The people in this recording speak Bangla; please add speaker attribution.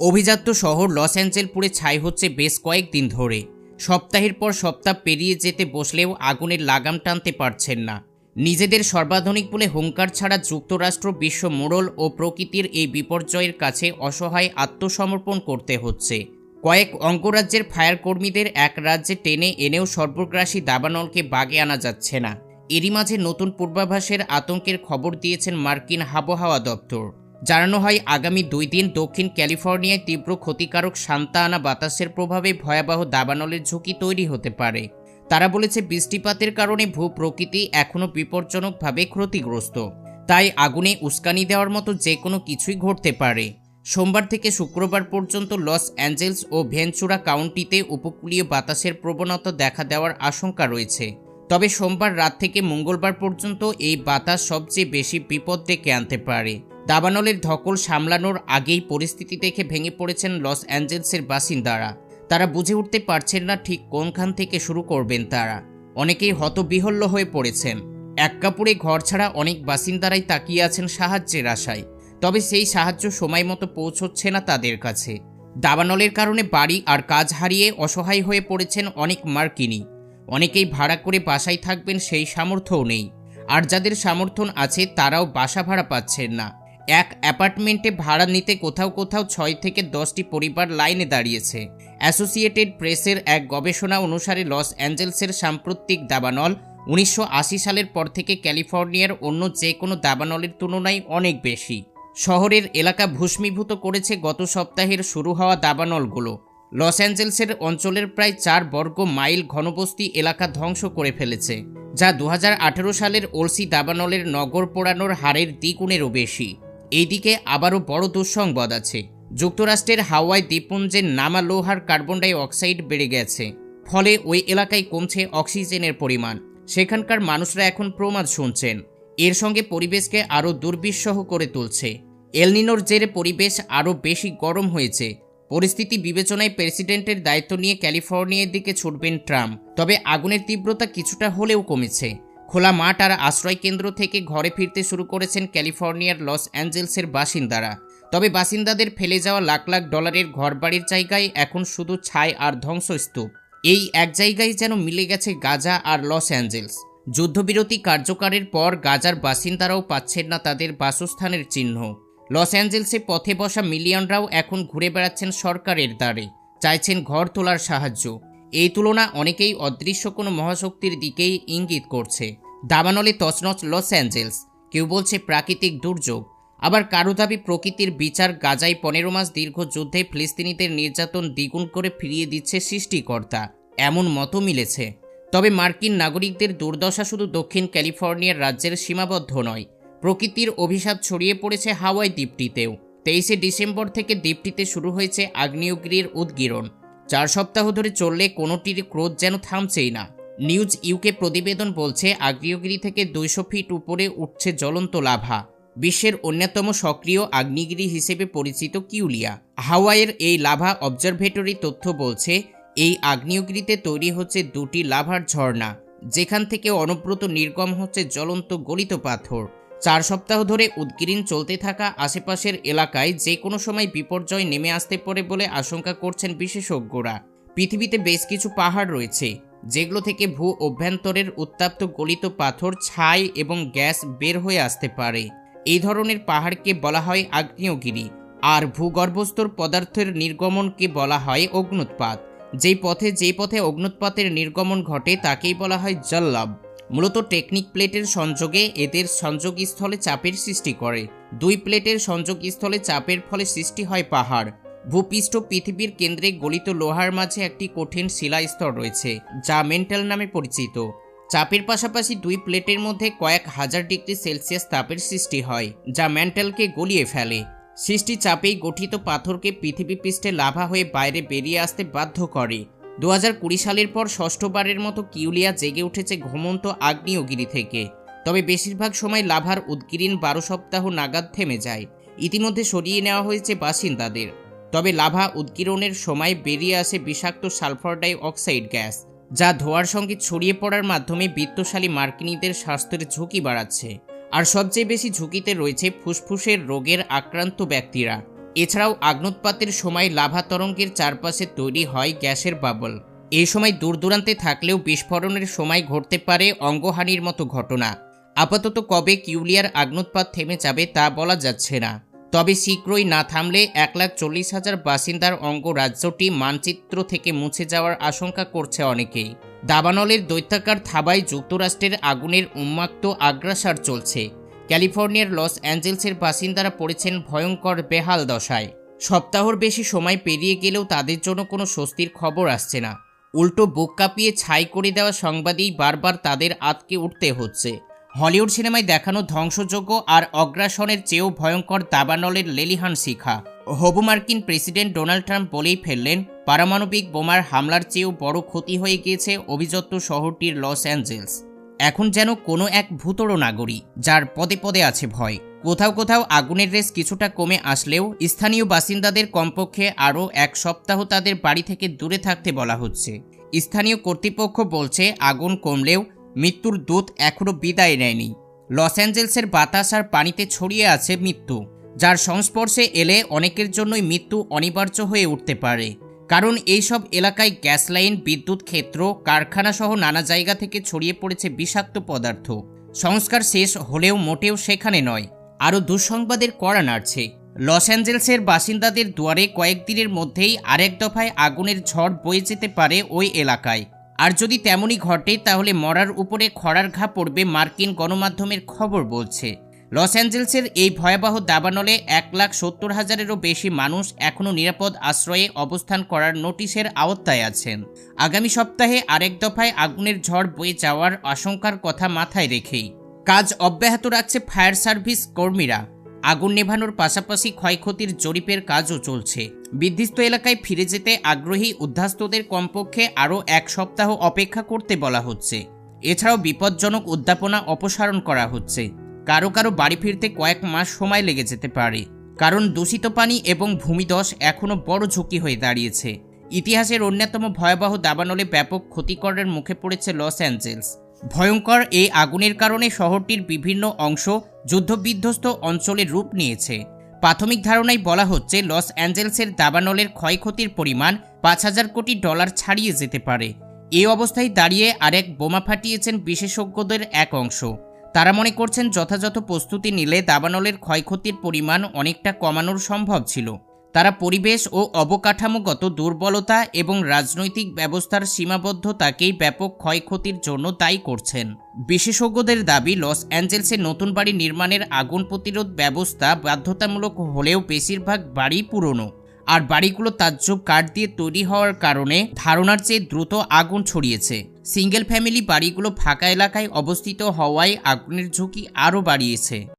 Speaker 1: অভিজাত্য শহর লস অ্যাঞ্জেল পুড়ে ছাই হচ্ছে বেশ কয়েকদিন ধরে। সপ্তাহের পর সপ্তাহ পেরিয়ে যেতে বসলেও আগুনের লাগাম টানতে পারছেন না। নিজেদের সর্বাধুনিক বলে হুঙ্কার ছাড়া যুক্তরাষ্ট্র, বিশ্ব মোড়ল ও প্রকৃতির এই বিপর্যয়ের কাছে অসহায় আত্মসমর্পণ করতে হচ্ছে। কয়েক অঙ্গরাজ্যের ফায়ার কর্মীদের এক রাজ্যে টেনে এনেও সর্বগ্রাসী দাবানলকে বাগে আনা যাচ্ছে না। এরই মাঝে নতুন পূর্বাভাসের আতঙ্কের খবর দিয়েছেন মার্কিন আবহাওয়া দপ্তর। জানানো হয়, আগামী দুই দিন দক্ষিণ ক্যালিফোর্নিয়ায় তীব্র ক্ষতিকারক শান্তা আনা বাতাসের প্রভাবে ভয়াবহ দাবানলের ঝুঁকি তৈরি হতে পারে। তারা বলেছে, বৃষ্টিপাতের কারণে ভূ প্রকৃতি এখনও বিপজ্জনকভাবে ক্ষতিগ্রস্ত। তাই আগুনে উস্কানি দেওয়ার মতো যে কোনো কিছুই ঘটতে পারে। সোমবার থেকে শুক্রবার পর্যন্ত লস অ্যাঞ্জেলস ও ভেঞ্চুরা কাউন্টিতে উপকূলীয় বাতাসের প্রবণতা দেখা দেওয়ার আশঙ্কা রয়েছে। তবে সোমবার রাত থেকে মঙ্গলবার পর্যন্ত এই বাতাস সবচেয়ে বেশি বিপদ ডেকে আনতে পারে। দাবানলের ধকল সামলানোর আগেই পরিস্থিতি দেখে ভেঙে পড়েছেন লস অ্যাঞ্জেলসের বাসিন্দারা। তারা বুঝে উঠতে পারছেন না ঠিক কোনখান থেকে শুরু করবেন তারা। অনেকেই হতবিহল্য হয়ে পড়েছেন। এক কাপড়ে ঘর ছাড়া অনেক বাসিন্দারাই তাকিয়ে আছেন সাহায্যের আশায়। তবে সেই সাহায্য সময় মতো পৌঁছচ্ছে না তাদের কাছে। দাবানলের কারণে বাড়ি আর কাজ হারিয়ে অসহায় হয়ে পড়েছেন অনেক মার্কিনী। অনেকেই ভাড়া করে বাসায় থাকবেন সেই সামর্থ্যও নেই। আর যাদের সামর্থ্য আছে তারাও বাসা ভাড়া পাচ্ছেন না। এক অ্যাপার্টমেন্টে ভাড়া নিতে কোথাও কোথাও ছয় থেকে দশটি পরিবার লাইনে দাঁড়িয়েছে। অ্যাসোসিয়েটেড প্রেসের এক গবেষণা অনুসারে লস অ্যাঞ্জেলসের সাম্প্রতিক দাবানল উনিশশো আশি সালের পর থেকে ক্যালিফোর্নিয়ার অন্য যে কোনো দাবানলের তুলনায় অনেক বেশি। শহরের এলাকা ভূষ্মীভূত করেছে গত সপ্তাহের শুরু হওয়া দাবানলগুলো। লস অ্যাঞ্জেলসের অঞ্চলের প্রায় চার বর্গ মাইল ঘনবস্তি এলাকা ধ্বংস করে ফেলেছে, যা দু হাজার আঠেরো সালের ওলসি দাবানলের নগর পোড়ানোর হারের দ্বিগুণেরও বেশি। এইদিকে আবারও বড় দুঃসংবাদ আছে। যুক্তরাষ্ট্রের হাওয়াই দ্বীপপুঞ্জের নামা লোহার কার্বন ডাই অক্সাইড বেড়ে গেছে। ফলে ওই এলাকায় কমছে অক্সিজেনের পরিমাণ। সেখানকার মানুষরা এখন প্রমাদ শুনছেন। এর সঙ্গে পরিবেশকে আরও দুর্বিষহ করে তুলছে। এলনিনোর জেরে পরিবেশ আরও বেশি গরম হয়েছে। পরিস্থিতি বিবেচনায় প্রেসিডেন্টের দায়িত্ব নিয়ে ক্যালিফোর্নিয়ার দিকে ছুটবেন ট্রাম্প। তবে আগুনের তীব্রতা কিছুটা হলেও কমেছে। খোলা মাঠ আর আশ্রয় কেন্দ্র থেকে ঘরে ফিরতে শুরু করেছেন ক্যালিফোর্নিয়ার লস অ্যাঞ্জেলসের বাসিন্দারা। তবে বাসিন্দাদের ফেলে যাওয়া লাখ লাখ ডলারের ঘরবাড়ির জায়গায় এখন শুধু ছাই আর ধ্বংসস্তূপ। এই এক জায়গায় যেন মিলে গেছে গাজা আর লস অ্যাঞ্জেলস। যুদ্ধবিরতি কার্যকরের পর গাজার বাসিন্দারাও পাচ্ছেন না তাদের বাসস্থানের চিহ্ন। লস অ্যাঞ্জেলসে পথে বসা মিলিয়নরাও এখন ঘুরে বেড়াচ্ছেন সরকারের দ্বারে। চাইছেন ঘর তোলার সাহায্য। এই তুলনা অনেকেই অদৃশ্য কোনো মহাশক্তির দিকেই ইঙ্গিত করছে। দাবানলে তছনছ লস অ্যাঞ্জেলস, কেউ বলছে প্রাকৃতিক দুর্যোগ, আবার কারও দাবি প্রকৃতির বিচার গাজায় পনেরো মাস দীর্ঘ যুদ্ধে ফিলিস্তিনিদের নির্যাতন দ্বিগুণ করে ফিরিয়ে দিচ্ছে সৃষ্টিকর্তা। এমন মতো মিলেছে। তবে মার্কিন নাগরিকদের দুর্দশা শুধু দক্ষিণ ক্যালিফোর্নিয়ার রাজ্যের সীমাবদ্ধ নয়, প্রকৃতির অভিশাপ ছড়িয়ে পড়েছে হাওয়াই দ্বীপটিতেও। তেইশে ডিসেম্বর থেকে দ্বীপটিতে শুরু হয়েছে আগ্নেয়গিরির উদ্গীরণ। চার সপ্তাহ ধরে চললে কোনোটির ক্রোধ যেন থামছেই না। নিউজ ইউকে প্রতিবেদন বলছে, আগ্নেয়গিরি থেকে দুইশো ফিট উপরে উঠছে জ্বলন্ত লাভা। বিশ্বের অন্যতম সক্রিয় আগ্নেয়গিরি হিসেবে পরিচিত কিউলিয়া। হাওয়াইয়ের এই লাভা অবজারভেটরি তথ্য বলছে, এই আগ্নেয়গিরিতে তৈরি হচ্ছে দুটি লাভার ঝর্ণা, যেখান থেকে অনব্রত নির্গম হচ্ছে জ্বলন্ত গলিত পাথর। চার সপ্তাহ ধরে উদ্গিরিন চলতে থাকা আশেপাশের এলাকায় যে কোনো সময় বিপর্যয় নেমে আসতে পারে বলে আশঙ্কা করছেন বিশেষজ্ঞরা। পৃথিবীতে বেশ কিছু পাহাড় রয়েছে, যেগুলো থেকে ভূ অভ্যন্তরের উত্তাপ্ত গলিত পাথর, ছাই এবং গ্যাস বের হয়ে আসতে পারে। এই ধরনের পাহাড়কে বলা হয় আগ্নেয়গিরি। আর ভূগর্ভস্থর পদার্থের নির্গমনকে বলা হয় অগ্নুৎপাত যেই পথে যেই পথে অগ্নুৎপাতের নির্গমন ঘটে তাকেই বলা হয় জল্লাভ। মূলত টেকনিক প্লেটের সংযোগে এদের সংযোগস্থলে চাপের সৃষ্টি করে। দুই প্লেটের সংযোগস্থলে চাপের ফলে সৃষ্টি হয় পাহাড়। ভূপৃষ্ঠ পৃথিবীর কেন্দ্রে গলিত লোহার মাঝে একটি কঠিন শিলা স্তর রয়েছে, যা মেন্টাল নামে পরিচিত। চাপের পাশাপাশি দুই প্লেটের মধ্যে কয়েক হাজার ডিগ্রি সেলসিয়াস তাপের সৃষ্টি হয়, যা মেন্টালকে গলিয়ে ফেলে। সৃষ্টি চাপেই গঠিত পাথরকে পৃথিবী পৃষ্ঠে লাভা হয়ে বাইরে বেরিয়ে আসতে বাধ্য করে। দু হাজার কুড়ি সালের পর ষষ্ঠবারের মতো কিউলিয়া জেগে উঠেছে ঘুমন্ত আগ্নেয়গিরি থেকে। তবে বেশিরভাগ সময় লাভার উদ্গিরিন বারো সপ্তাহ নাগাদ থেমে যায়। ইতিমধ্যে সরিয়ে নেওয়া হয়েছে বাসিন্দাদের। তবে লাভা উদ্গীরণের সময় বেরিয়ে আসে বিষাক্ত সালফার ডাই অক্সাইড গ্যাস, যা ধোয়ার সঙ্গে ছড়িয়ে পড়ার মাধ্যমে বিত্তশালী মার্কিনীদের স্বাস্থ্যের ঝুঁকি বাড়াচ্ছে। আর সবচেয়ে বেশি ঝুঁকিতে রয়েছে ফুসফুসের রোগের আক্রান্ত ব্যক্তিরা। এছাড়াও আগ্নোৎপাতের সময় লাভা তরঙ্গের চারপাশে তৈরি হয় গ্যাসের বাবল। এই সময় দূর দূরান্তে থাকলেও বিস্ফোরণের সময় ঘটতে পারে অঙ্গহানির মতো ঘটনা। আপাতত কবে কিউলিয়ার আগ্নোৎপাত থেমে যাবে তা বলা যাচ্ছে না। তবে শীঘ্রই না থামলে এক লাখ চল্লিশ হাজার বাসিন্দার অঙ্গ রাজ্যটি মানচিত্র থেকে মুছে যাওয়ার আশঙ্কা করছে অনেকেই। দাবানলের দৈত্যাকার থাবায় যুক্তরাষ্ট্রের আগুনের উন্মাক্ত আগ্রাসার চলছে। ক্যালিফোর্নিয়ার লস অ্যাঞ্জেলসের বাসিন্দারা পড়েছেন ভয়ঙ্কর বেহাল দশায়। সপ্তাহর বেশি সময় পেরিয়ে গেলেও তাদের জন্য কোনো স্বস্তির খবর আসছে না। উল্টো বুক কাঁপিয়ে ছাই করে দেওয়া সংবাদেই বারবার তাদের আতকে উঠতে হচ্ছে। হলিউড সিনেমায় দেখানো ধ্বংসযোগ্য আর অগ্রাসনের চেয়েও ভয়ঙ্কর দাবানলের লেলিহান শিখা। হবু মার্কিন প্রেসিডেন্ট ডোনাল্ড ট্রাম্প বলেই ফেললেন, পারমাণবিক বোমার হামলার চেয়েও বড় ক্ষতি হয়ে গিয়েছে অভিযত্ত শহরটির লস অ্যাঞ্জেলস। এখন যেন কোনো এক ভূতর নাগরী যার পদে পদে আছে ভয়। কোথাও কোথাও আগুনের রেস কিছুটা কমে আসলেও স্থানীয় বাসিন্দাদের কমপক্ষে আরও এক সপ্তাহ তাদের বাড়ি থেকে দূরে থাকতে বলা হচ্ছে। স্থানীয় কর্তৃপক্ষ বলছে, আগুন কমলেও মৃত্যুর দূত এখনও বিদায় নেয়নি। লস অ্যাঞ্জেলসের বাতাস আর পানিতে ছড়িয়ে আছে মৃত্যু, যার সংস্পর্শে এলে অনেকের জন্যই মৃত্যু অনিবার্য হয়ে উঠতে পারে। কারণ এইসব এলাকায় গ্যাস লাইন, বিদ্যুৎ ক্ষেত্র, কারখানা সহ নানা জায়গা থেকে ছড়িয়ে পড়েছে বিষাক্ত পদার্থ। সংস্কার শেষ হলেও মোটেও সেখানে নয়। আরও দুঃসংবাদের কড়া নাড়ছে। লস অ্যাঞ্জেলসের বাসিন্দাদের দুয়ারে কয়েকদিনের মধ্যেই আরেক দফায় আগুনের ঝড় বয়ে যেতে পারে ওই এলাকায়। আর যদি তেমনই ঘটে, তাহলে মরার উপরে খরার ঘা পড়বে মার্কিন গণমাধ্যমের খবর বলছে। লস অ্যাঞ্জেলসের এই ভয়াবহ দাবানলে এক লাখ সত্তর হাজারেরও বেশি মানুষ এখনও নিরাপদ আশ্রয়ে অবস্থান করার নোটিশের আওতায় আছেন। আগামী সপ্তাহে আরেক দফায় আগুনের ঝড় বয়ে যাওয়ার আশঙ্কার কথা মাথায় রেখেই। কাজ অব্যাহত রাখছে ফায়ার সার্ভিস কর্মীরা। আগুন নেভানোর পাশাপাশি ক্ষয়ক্ষতির জরিপের কাজও চলছে। বিধ্বস্ত এলাকায় ফিরে যেতে আগ্রহী উদ্ধাস্তদের কমপক্ষে আরও এক সপ্তাহ অপেক্ষা করতে বলা হচ্ছে। এছাড়াও বিপজ্জনক উদ্যাপনা অপসারণ করা হচ্ছে। কারও কারও বাড়ি ফিরতে কয়েক মাস সময় লেগে যেতে পারে। কারণ দূষিত পানি এবং ভূমিদশ এখনও বড় ঝুঁকি হয়ে দাঁড়িয়েছে। ইতিহাসের অন্যতম ভয়াবহ দাবানলে ব্যাপক ক্ষতিকরের মুখে পড়েছে লস অ্যাঞ্জেলস। ভয়ঙ্কর এই আগুনের কারণে শহরটির বিভিন্ন অংশ যুদ্ধবিধ্বস্ত অঞ্চলের রূপ নিয়েছে। প্রাথমিক ধারণায় বলা হচ্ছে, লস অ্যাঞ্জেলসের দাবানলের ক্ষয়ক্ষতির পরিমাণ পাঁচ হাজার কোটি ডলার ছাড়িয়ে যেতে পারে। এই অবস্থায় দাঁড়িয়ে আরেক বোমা ফাটিয়েছেন বিশেষজ্ঞদের এক অংশ। তারা মনে করছেন যথাযথ প্রস্তুতি নিলে দাবানলের ক্ষয়ক্ষতির পরিমাণ অনেকটা কমানোর সম্ভব ছিল। তারা পরিবেশ ও অবকাঠামোগত দুর্বলতা এবং রাজনৈতিক ব্যবস্থার সীমাবদ্ধতাকেই ব্যাপক ক্ষয়ক্ষতির জন্য দায়ী করছেন। বিশেষজ্ঞদের দাবি, লস অ্যাঞ্জেলসে নতুন বাড়ি নির্মাণের আগুন প্রতিরোধ ব্যবস্থা বাধ্যতামূলক হলেও বেশিরভাগ বাড়ি পুরনো। আর বাড়িগুলো তাজ্জব কাঠ দিয়ে তৈরি হওয়ার কারণে ধারণার চেয়ে দ্রুত আগুন ছড়িয়েছে। সিঙ্গেল ফ্যামিলি বাড়িগুলো ফাঁকা এলাকায় অবস্থিত হওয়ায় আগুনের ঝুঁকি আরও বাড়িয়েছে।